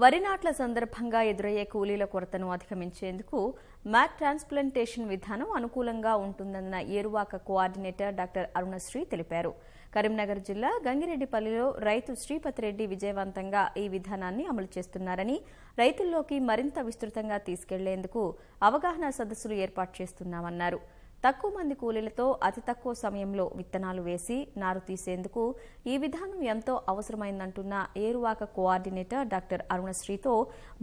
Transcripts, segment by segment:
వరి నాట్ల సందర్భంగా ఎదురయ్యే కూలీల కొరతను అధిగమించేందుకు మ్యాక్ ట్రాన్స్ప్లాంటేషన్ విధానం అనుకూలంగా ఉంటుందన్న ఏరువాక కోఆర్డినేటర్ డాక్టర్ అరుణశ్రీ తెలిపారు. కరీంనగర్ జిల్లా గంగిరెడ్డిపల్లిలో రైతు శ్రీపతిరెడ్డి విజయవంతంగా ఈ విధానాన్ని అమలు చేస్తున్నారని రైతుల్లోకి మరింత విస్తృతంగా తీసుకెళ్ళేందుకు అవగాహన సదస్సులు ఏర్పాటు చేస్తున్నామన్నారు. తక్కువ మంది కూలీలతో అతి తక్కువ సమయంలో విత్తనాలు వేసి నారు తీసేందుకు ఈ విధానం ఎంతో అవసరమైందంటున్న ఏరువాక కోఆర్డినేటర్ డాక్టర్ అరుణశ్రీతో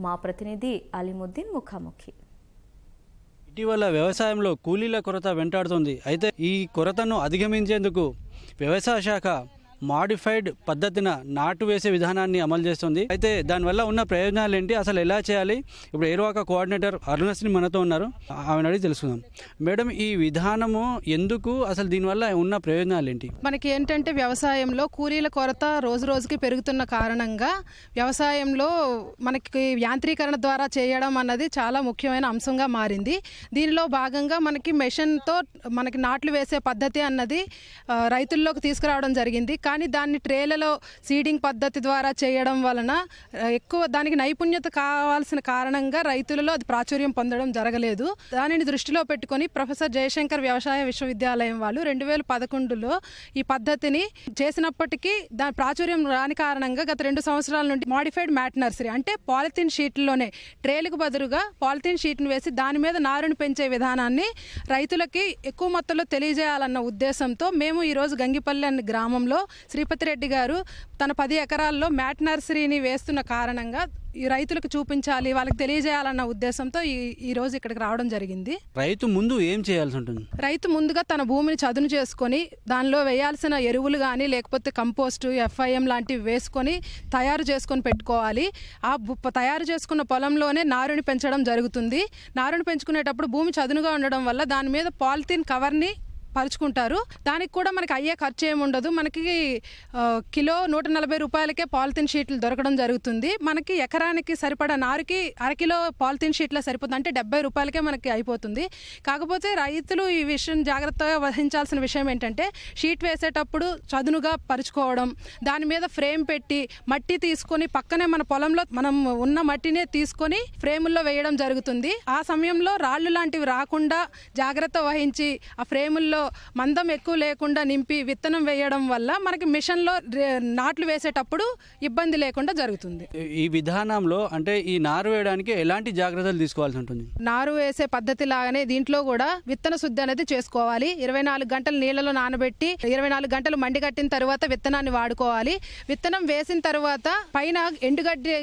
మా ప్రతినిధి అలీముద్దీన్ ముఖాముఖి. ఇటీవల వ్యవసాయంలో కూలీల కొరత వెంటాడుతుంది. అయితే ఈ కొరతను అధిగమించేందుకు వ్యవసాయ శాఖ మాడిఫైడ్ పద్ధతిన నాటు వేసే విధానాన్ని అమలు చేస్తుంది. అయితే దానివల్ల ఉన్న ప్రయోజనాలు ఏంటి? అసలు ఎలా చేయాలి? ఇప్పుడు ఏరువాక కోఆర్డినేటర్ అరుణస్ని మనతో ఉన్నారు. ఆమెను అడిగి తెలుసుకుందాం. మేడం ఈ విధానము ఎందుకు? అసలు దీనివల్ల ఉన్న ప్రయోజనాలు ఏంటి? మనకి ఏంటంటే వ్యవసాయంలో కూలీల కొరత రోజు రోజుకి పెరుగుతున్న కారణంగా వ్యవసాయంలో మనకి యాంత్రీకరణ ద్వారా చేయడం అన్నది చాలా ముఖ్యమైన అంశంగా మారింది. దీనిలో భాగంగా మనకి మెషిన్తో మనకి నాట్లు వేసే పద్ధతి అన్నది రైతుల్లోకి తీసుకురావడం జరిగింది. కానీ కానీ దాన్ని ట్రేలలో సీడింగ్ పద్ధతి ద్వారా చేయడం వలన ఎక్కువ దానికి నైపుణ్యత కావాల్సిన కారణంగా రైతులలో అది ప్రాచుర్యం పొందడం జరగలేదు. దానిని దృష్టిలో పెట్టుకొని ప్రొఫెసర్ జయశంకర్ వ్యవసాయ విశ్వవిద్యాలయం వాళ్ళు రెండు వేల పదకొండులో ఈ పద్ధతిని చేసినప్పటికీ దాని ప్రాచుర్యం రాని కారణంగా గత రెండు సంవత్సరాల నుండి మాడిఫైడ్ మ్యాట్ నర్సరీ అంటే పాలిథిన్ షీట్లోనే ట్రేలకు బదులుగా పాలిథిన్ షీట్ను వేసి దాని మీద నారుని పెంచే విధానాన్ని రైతులకి ఎక్కువ మొత్తంలో తెలియజేయాలన్న ఉద్దేశంతో మేము ఈరోజు గంగిపల్లి అనే గ్రామంలో శ్రీపతి రెడ్డి గారు తన పది ఎకరాల్లో మ్యాట్ నర్సరీని వేస్తున్న కారణంగా ఈ రైతులకు చూపించాలి వాళ్ళకి తెలియజేయాలన్న ఉద్దేశంతో ఈ ఈ రోజు ఇక్కడికి రావడం జరిగింది. రైతు ముందు ఏం చేయాల్సి ఉంటుంది? రైతు ముందుగా తన భూమిని చదును చేసుకొని దానిలో వేయాల్సిన ఎరువులు కానీ లేకపోతే కంపోస్టు ఎఫ్ఐఎం లాంటివి వేసుకొని తయారు చేసుకొని పెట్టుకోవాలి. ఆ తయారు చేసుకున్న పొలంలోనే నారుని పెంచడం జరుగుతుంది. నారుని పెంచుకునేటప్పుడు భూమి చదునుగా ఉండడం వల్ల దాని మీద పాలిథిన్ కవర్ని పరుచుకుంటారు. దానికి కూడా మనకి అయ్యే ఖర్చు ఏమి ఉండదు. మనకి కిలో నూట నలభై రూపాయలకే పాలిథిన్ షీట్లు దొరకడం జరుగుతుంది. మనకి ఎకరానికి సరిపడా నారుకి అరకిలో పాలిథిన్ షీట్ల సరిపోతుంది. అంటే డెబ్బై రూపాయలకే మనకి అయిపోతుంది. కాకపోతే రైతులు ఈ విషయం జాగ్రత్తగా వహించాల్సిన విషయం ఏంటంటే షీట్ వేసేటప్పుడు చదునుగా పరుచుకోవడం దాని మీద ఫ్రేమ్ పెట్టి మట్టి తీసుకొని పక్కనే మన పొలంలో మనం ఉన్న మట్టినే తీసుకొని ఫ్రేముల్లో వేయడం జరుగుతుంది. ఆ సమయంలో రాళ్ళు లాంటివి రాకుండా జాగ్రత్త వహించి ఆ ఫ్రేముల్లో మందం ఎక్కువ లేకుండా నింపి విత్తనం వేయడం వల్ల మనకి మిషన్లో నాట్లు వేసేటప్పుడు ఇబ్బంది లేకుండా జరుగుతుంది. ఈ విధానంలో అంటే ఈ నారు వేయడానికి ఎలాంటి జాగ్రత్తలు తీసుకోవాల్సి ఉంటుంది? నారు వేసే పద్ధతి లాగానే దీంట్లో కూడా విత్తన శుద్ధి అనేది చేసుకోవాలి. ఇరవై నాలుగు గంటలు నీళ్ళలో నానబెట్టి ఇరవై నాలుగు గంటలు మండి కట్టిన తర్వాత విత్తనాన్ని వాడుకోవాలి. విత్తనం వేసిన తర్వాత పైన ఎండుగడ్డి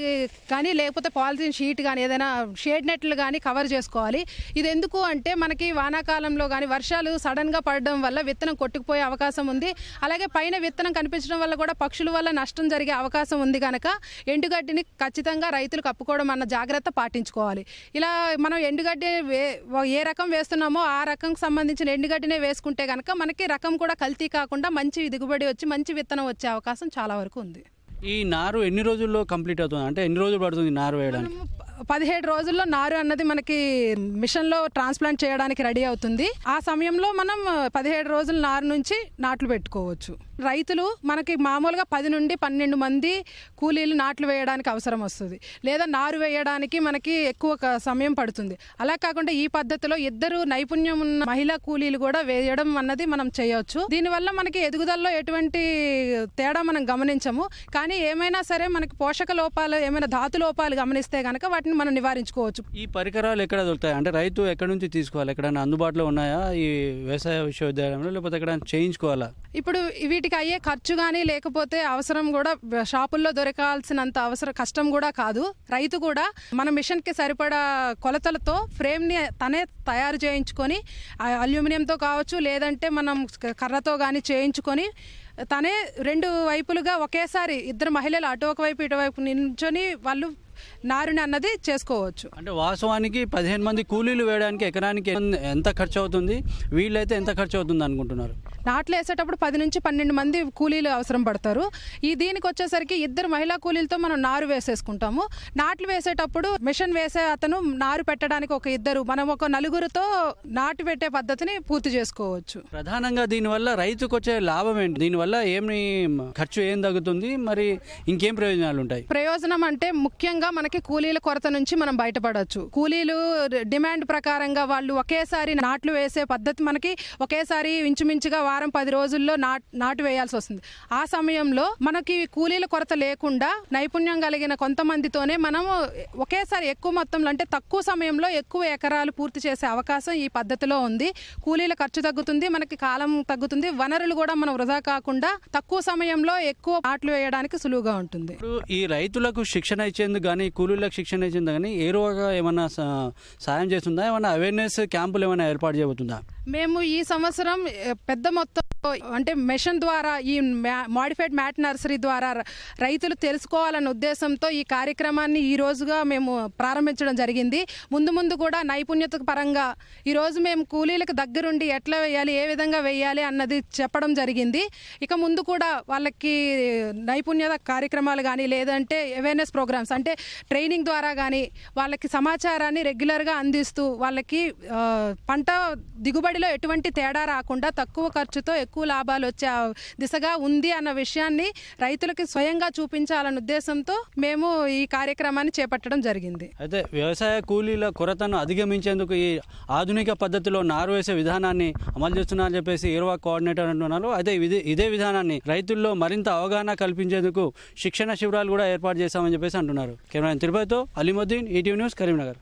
కానీ లేకపోతే పాలిథిన్ షీట్ కానీ ఏదైనా షేడ్ నెట్లు కానీ కవర్ చేసుకోవాలి. ఇది ఎందుకు అంటే మనకి వానాకాలంలో కానీ వర్షాలు సడన్గా పడడం వల్ల విత్తనం కొట్టుకుపోయే అవకాశం ఉంది. అలాగే పైన విత్తనం కనిపించడం వల్ల కూడా పక్షుల వల్ల నష్టం జరిగే అవకాశం ఉంది కనుక ఎండుగడ్డిని ఖచ్చితంగా రైతులు కప్పుకోవడం అన్న జాగ్రత్త పాటించుకోవాలి. ఇలా మనం ఎండుగడ్డి ఏ రకం వేస్తున్నామో ఆ రకంకి సంబంధించిన ఎండుగడ్డినే వేసుకుంటే కనుక మనకి రకం కూడా కల్తీ కాకుండా మంచి దిగుబడి వచ్చి మంచి విత్తనం వచ్చే అవకాశం చాలా వరకు ఉంది. ఈ నారు ఎన్ని రోజుల్లో కంప్లీట్ అవుతుంది? అంటే ఎన్ని రోజులు పడుతుంది నారు వేయడానికి? పదిహేడు రోజుల్లో నారు అన్నది మనకి మిషన్లో ట్రాన్స్ప్లాంట్ చేయడానికి రెడీ అవుతుంది. ఆ సమయంలో మనం పదిహేడు రోజుల నారు నుంచి నాట్లు పెట్టుకోవచ్చు. రైతులు మనకి మామూలుగా పది నుండి పన్నెండు మంది కూలీలు నాట్లు వేయడానికి అవసరం వస్తుంది. లేదా నారు వేయడానికి మనకి ఎక్కువ సమయం పడుతుంది. అలా కాకుండా ఈ పద్ధతిలో ఇద్దరు నైపుణ్యం ఉన్న మహిళా కూలీలు కూడా వేయడం అన్నది మనం చేయవచ్చు. దీనివల్ల మనకి ఎదుగుదలలో ఎటువంటి తేడా మనం గమనించము. కానీ ఏమైనా సరే మనకి పోషక లోపాలు ఏమైనా ధాతు లోపాలు గమనిస్తే కనుక వాటిని మనం నివారించుకోవచ్చు. ఈ పరికరాలు ఎక్కడ దొరుకుతాయి? అంటే రైతు ఎక్కడి నుంచి తీసుకోవాలి? ఎక్కడైనా అందుబాటులో ఉన్నాయా? ఈ వ్యవసాయ విశ్వవిద్యాలయంలో లేకపోతే ఎక్కడైనా చేయించుకోవాలా? ఇప్పుడు వీటికి అయ్యే ఖర్చు కానీ లేకపోతే అవసరం కూడా షాపుల్లో దొరకాల్సినంత అవసరం కష్టం కూడా కాదు. రైతు కూడా మన మిషన్కి సరిపడా కొలతలతో ఫ్రేమ్ని తనే తయారు చేయించుకొని అల్యూమినియంతో కావచ్చు లేదంటే మనం కర్రతో కానీ చేయించుకొని తనే రెండు వైపులుగా ఒకేసారి ఇద్దరు మహిళలు అటు ఒకవైపు ఇటువైపు నించొని వాళ్ళు నారుని అన్నది చేసుకోవచ్చు. అంటే వాస్తవానికి పదిహేను మంది కూలీలు వేయడానికి ఎకరానికి ఎంత ఖర్చు అవుతుంది వీళ్ళైతే ఎంత ఖర్చు అవుతుంది అనుకుంటున్నారు? నాట్లు వేసేటప్పుడు పది నుంచి పన్నెండు మంది కూలీలు అవసరం పడతారు. ఈ దీనికి వచ్చేసరికి ఇద్దరు మహిళా కూలీలతో మనం నారు వేసేసుకుంటాము. నాట్లు వేసేటప్పుడు మిషన్ వేసే అతను నారు పెట్టడానికి ఒక ఇద్దరు మనం ఒక నలుగురితో నాటు పెట్టే పద్ధతిని పూర్తి చేసుకోవచ్చు. ప్రధానంగా దీనివల్ల రైతుకు వచ్చే లాభం ఏంటి? దీనివల్ల ఏమి ఖర్చు ఏం తగ్గుతుంది? మరి ఇంకేం ప్రయోజనాలు ఉంటాయి ప్రయోజనం అంటే ముఖ్యంగా మనకి కూలీల కొరత నుంచి మనం బయటపడవచ్చు కూలీలు డిమాండ్ ప్రకారంగా వాళ్ళు ఒకేసారి నాట్లు వేసే పద్ధతి మనకి ఒకేసారి ఇంచుమించుగా వారం పది రోజుల్లో నాట్ నాటు వేయాల్సి వస్తుంది. ఆ సమయంలో మనకి కూలీల కొరత లేకుండా నైపుణ్యం కలిగిన కొంతమందితోనే మనం ఒకేసారి ఎక్కువ మొత్తంలో అంటే తక్కువ సమయంలో ఎక్కువ ఎకరాలు పూర్తి చేసే అవకాశం ఈ పద్ధతిలో ఉంది. కూలీల ఖర్చు తగ్గుతుంది మనకి కాలం తగ్గుతుంది వనరులు కూడా మనం వృధా కాకుండా తక్కువ సమయంలో ఎక్కువ నాట్లు వేయడానికి సులువుగా ఉంటుంది. ఈ రైతులకు శిక్షణ ఇచ్చేందుకు కానీ స్కూళ్ళకి శిక్షణ ఇచ్చిందా కానీ ఏ రోజుగా ఏమన్నా సాయం చేస్తుందా? ఏమన్నా అవేర్నెస్ క్యాంపులు ఏమైనా ఏర్పాటు చేయబోతుందా? మేము ఈ సంవత్సరం పెద్ద మొత్తం అంటే మెషిన్ ద్వారా ఈ మాడిఫైడ్ మ్యాట్ నర్సరీ ద్వారా రైతులు తెలుసుకోవాలన్న ఉద్దేశంతో ఈ కార్యక్రమాన్ని ఈ రోజుగా మేము ప్రారంభించడం జరిగింది. ముందు ముందు కూడా నైపుణ్యత పరంగా ఈరోజు మేము కూలీలకు దగ్గరుండి ఎట్లా వేయాలి ఏ విధంగా వేయాలి అన్నది చెప్పడం జరిగింది. ఇక ముందు కూడా వాళ్ళకి నైపుణ్యత కార్యక్రమాలు కానీ లేదంటే అవేర్నెస్ ప్రోగ్రామ్స్ అంటే ట్రైనింగ్ ద్వారా కానీ వాళ్ళకి సమాచారాన్ని రెగ్యులర్గా అందిస్తూ వాళ్ళకి పంట దిగుబడిలో ఎటువంటి తేడా రాకుండా తక్కువ ఖర్చుతో ఎక్కువ లాభాలు వచ్చే దిశగా ఉంది అన్న విషయాన్ని రైతులకి స్వయంగా చూపించాలన్న ఉద్దేశంతో మేము ఈ కార్యక్రమాన్ని చేపట్టడం జరిగింది. అయితే వ్యవసాయ కూలీల కొరతను అధిగమించేందుకు ఈ ఆధునిక పద్ధతిలో నారు వేసే విధానాన్ని అమలు చేస్తున్నారని చెప్పేసి ఏర్వా కోఆర్డినేటర్ అంటున్నారు. అయితే ఇదే విధానాన్ని రైతుల్లో మరింత అవగాహన కల్పించేందుకు శిక్షణ శిబిరాలు కూడా ఏర్పాటు చేశామని చెప్పేసి అంటున్నారు. కెమెరా తిరుపతితో అలీముద్దీన్ ఈటీవీ న్యూస్ కరీంనగర్.